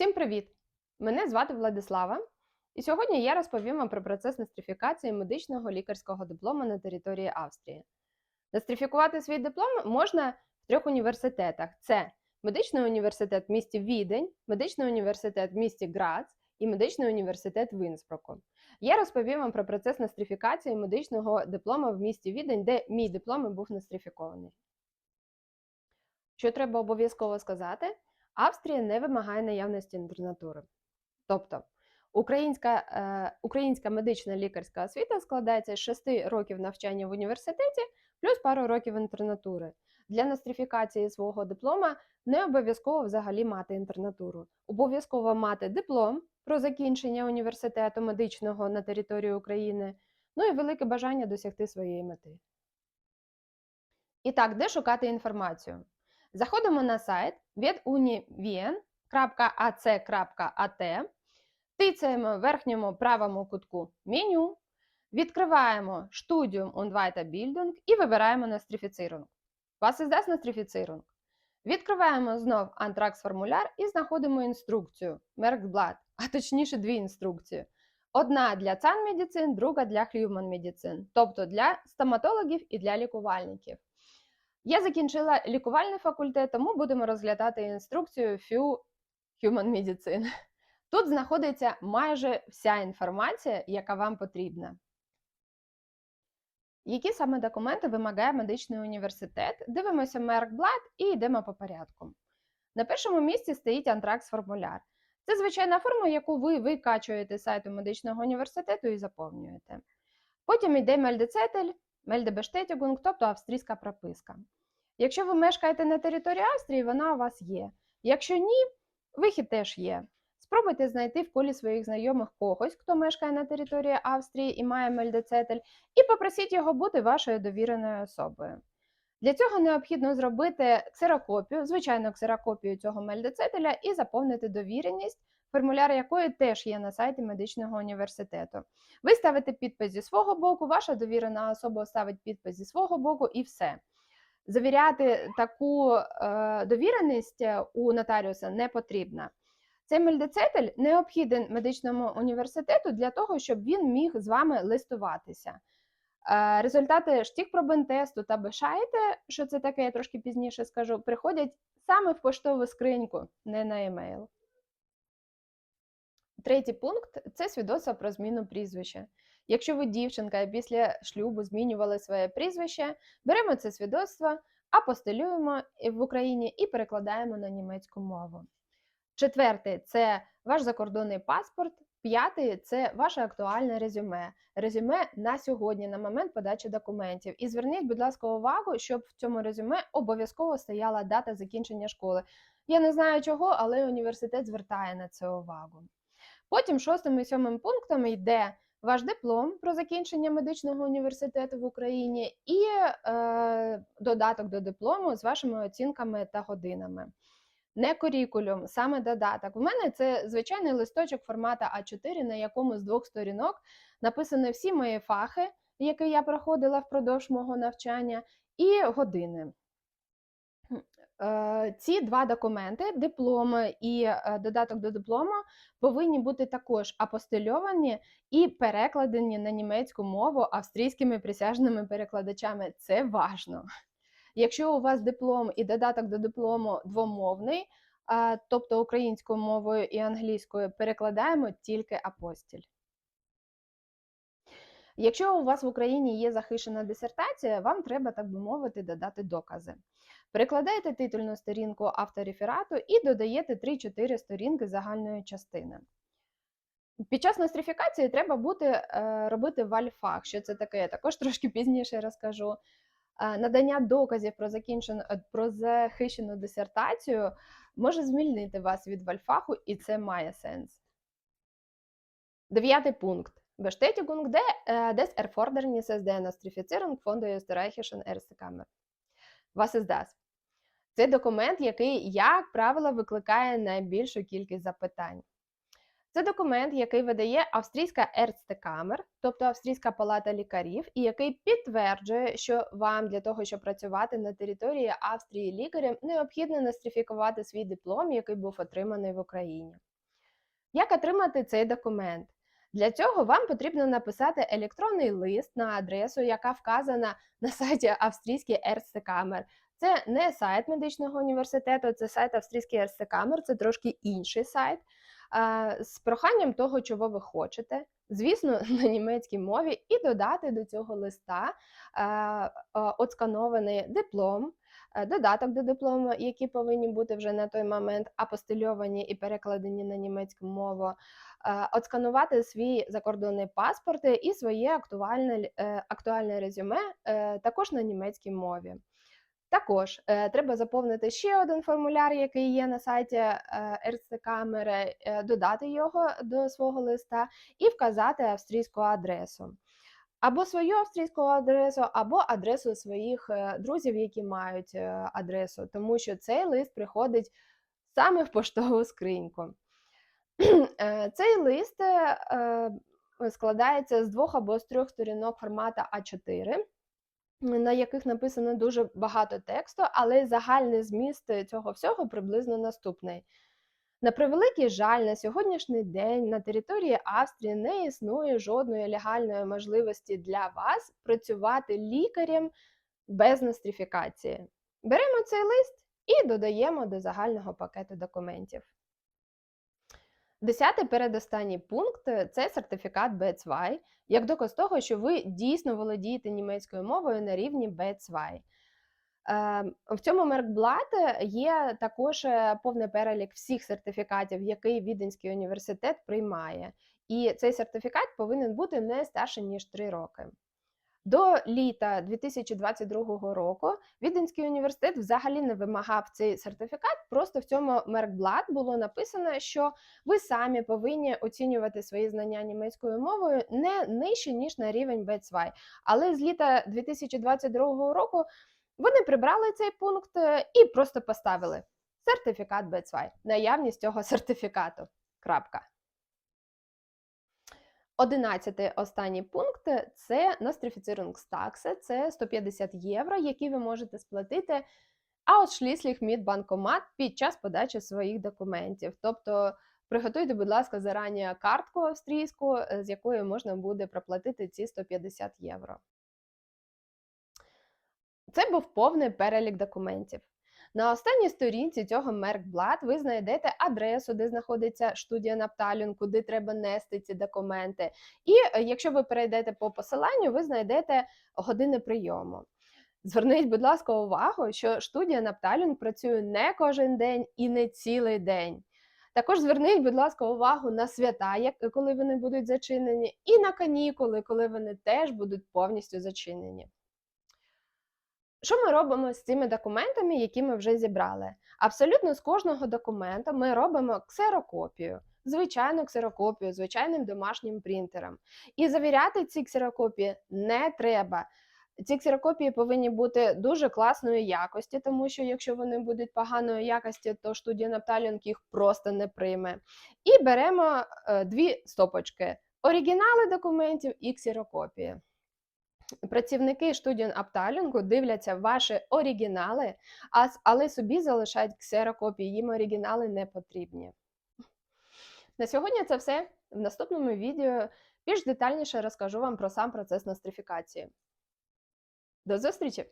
Всім привіт! Мене звати Владислава, і сьогодні я розповім вам про процес нострифікації медичного лікарського диплому на території Австрії. Нострифікувати свій диплом можна в трьох університетах: це медичний університет в місті Відень, медичний університет в місті Грац і медичний університет в Інсбруку. Я розповім вам про процес нострифікації медичного диплому в місті Відень, де мій диплом і був нострифікований. Що треба обов'язково сказати? Австрія не вимагає наявності інтернатури. Тобто українська, е, українська медична лікарська освіта складається з 6 років навчання в університеті плюс пару років інтернатури. Для нострифікації свого диплома не обов'язково взагалі мати інтернатуру. Обов'язково мати диплом про закінчення університету медичного на території України, ну і велике бажання досягти своєї мети. І так, де шукати інформацію? Заходимо на сайт vedunivien.ac.at, тицяємо в верхньому правому кутку меню, відкриваємо Studium und Weiterbildung і вибираємо Нострифіцирунг. Вас іздасть Нострифіцирунг. Відкриваємо знов антракс-формуляр і знаходимо інструкцію Merkblad, а точніше дві інструкції. Одна для цан-медицин, друга для human медицин, тобто для стоматологів і для лікувальників. Я закінчила лікувальний факультет, тому будемо розглядати інструкцію FU Human Medicine. Тут знаходиться майже вся інформація, яка вам потрібна. Які саме документи вимагає медичний університет? Дивимося Меркблат і йдемо по порядку. На першому місці стоїть антракс-формуляр. Це звичайна форма, яку ви викачуєте з сайту медичного університету і заповнюєте. Потім йде мельдецетель, мельдебештетігунг, тобто австрійська прописка. Якщо ви мешкаєте на території Австрії, вона у вас є. Якщо ні, вихід теж є. Спробуйте знайти в колі своїх знайомих когось, хто мешкає на території Австрії і має мельдецетель, і попросіть його бути вашою довіреною особою. Для цього необхідно зробити ксерокопію, звичайно, ксерокопію цього мельдецетеля і заповнити довіреність, формуляр якої теж є на сайті медичного університету. Ви ставите підпис зі свого боку, ваша довірена особа ставить підпис зі свого боку і все. Завіряти таку е, довіреність у нотаріуса не потрібно. Цей мельдецетель необхіден медичному університету для того, щоб він міг з вами листуватися. Результати штік-пробентесту та бешайте, що це таке, я трошки пізніше скажу, приходять саме в поштову скриньку, не на емейл. Третій пункт це свідоцтво про зміну прізвища. Якщо ви дівчинка і після шлюбу змінювали своє прізвище, беремо це свідоцтво, апостилюємо в Україні і перекладаємо на німецьку мову. Четвертий це ваш закордонний паспорт. П'ятий це ваше актуальне резюме. Резюме на сьогодні, на момент подачі документів. І зверніть, будь ласка, увагу, щоб в цьому резюме обов'язково стояла дата закінчення школи. Я не знаю чого, але університет звертає на це увагу. Потім шостим і сьомим пунктом йде ваш диплом про закінчення медичного університету в Україні і е, додаток до диплому з вашими оцінками та годинами. Не корікулюм, саме додаток. У мене це звичайний листочок формату А4, на якому з двох сторінок написані всі мої фахи, які я проходила впродовж мого навчання, і години. Е, ці два документи, диплом і е, додаток до диплому, повинні бути також апостильовані і перекладені на німецьку мову австрійськими присяжними перекладачами. Це важно. Якщо у вас диплом і додаток до диплому двомовний, тобто українською мовою і англійською, перекладаємо тільки апостіль. Якщо у вас в Україні є захищена дисертація, вам треба, так би мовити, додати докази. Перекладаєте титульну сторінку автореферату і додаєте 3-4 сторінки загальної частини. Під час нострифікації треба буде е, робити вальфах. Що це таке? Я також трошки пізніше розкажу. Е, надання доказів про закінчену е, про захищену дисертацію може звільнити вас від вальфаху, і це має сенс. Дев'ятий пункт. Bestätigung des Erfordernisses der Nostrifizierung von der österreichischen Ärztekammer. Was ist? Це документ, який, як правило, викликає найбільшу кількість запитань. Це документ, який видає Австрійська Ерцтекамер, тобто Австрійська палата лікарів, і який підтверджує, що вам для того, щоб працювати на території Австрії лікарем, необхідно нострифікувати свій диплом, який був отриманий в Україні. Як отримати цей документ? Для цього вам потрібно написати електронний лист на адресу, яка вказана на сайті австрійський Ерстекамер. Це не сайт медичного університету, це сайт австрійський Ерстекамер, це трошки інший сайт. Е, З проханням того, чого ви хочете, звісно, на німецькій мові, і додати до цього листа е, е, отсканований диплом, додаток до диплому, які повинні бути вже на той момент апостильовані і перекладені на німецьку мову, отсканувати свій закордонний паспорт і своє актуальне, актуальне резюме також на німецькій мові. Також е, треба заповнити ще один формуляр, який є на сайті е, Ерцекамери, е, додати його до свого листа і вказати австрійську адресу. Або свою австрійську адресу, або адресу своїх е, друзів, які мають е, адресу, тому що цей лист приходить саме в поштову скриньку. Е, Цей лист складається з двох або з трьох сторінок формату А4, на яких написано дуже багато тексту, але загальний зміст цього всього приблизно наступний. На превеликий жаль, на сьогоднішній день на території Австрії не існує жодної легальної можливості для вас працювати лікарем без нострифікації. Беремо цей лист і додаємо до загального пакету документів. Десятий передостанній пункт це сертифікат B2, як доказ того, що ви дійсно володієте німецькою мовою на рівні B2. Ем, В цьому Меркблат є також е, повний перелік всіх сертифікатів, який Віденський університет приймає. І цей сертифікат повинен бути не старше ніж 3 роки. До літа 2022 року Віденський університет взагалі не вимагав цей сертифікат. Просто в цьому Меркблат було написано, що ви самі повинні оцінювати свої знання німецькою мовою не нижче ніж на рівень B2. Але з літа 2022 року вони прибрали цей пункт е, і просто поставили сертифікат B2, наявність цього сертифікату. Крапка. Одинадцятий останній пункт це Nostrifizierungstaxe, це 150 євро, які ви можете сплатити ausschließlich mit банкомат під час подачі своїх документів. Тобто приготуйте, будь ласка, зарані картку австрійську, е, з якою можна буде проплатити ці 150 євро. Це був повний перелік документів. На останній сторінці цього Меркблат ви знайдете адресу, де знаходиться студія Напталін, куди треба нести ці документи. І е, якщо ви перейдете по посиланню, ви знайдете години прийому. Зверніть, будь ласка, увагу, що студія Напталін працює не кожен день і не цілий день. Також зверніть, будь ласка, увагу на свята, як- коли вони будуть зачинені, і на канікули, коли вони теж будуть повністю зачинені. Що ми робимо з цими документами, які ми вже зібрали? Абсолютно з кожного документа ми робимо ксерокопію, звичайну ксерокопію, звичайним домашнім принтером. І завіряти ці ксерокопії не треба. Ці ксерокопії повинні бути дуже класної якості, тому що якщо вони будуть поганої якості, то студія Напталінг їх просто не прийме. І беремо е, дві стопочки: оригінали документів і ксерокопії. Працівники студіон Апталінгу дивляться ваші оригінали, але собі залишають ксерокопії, їм оригінали не потрібні. На сьогодні це все. В наступному відео більш детальніше розкажу вам про сам процес нострифікації. До зустрічі!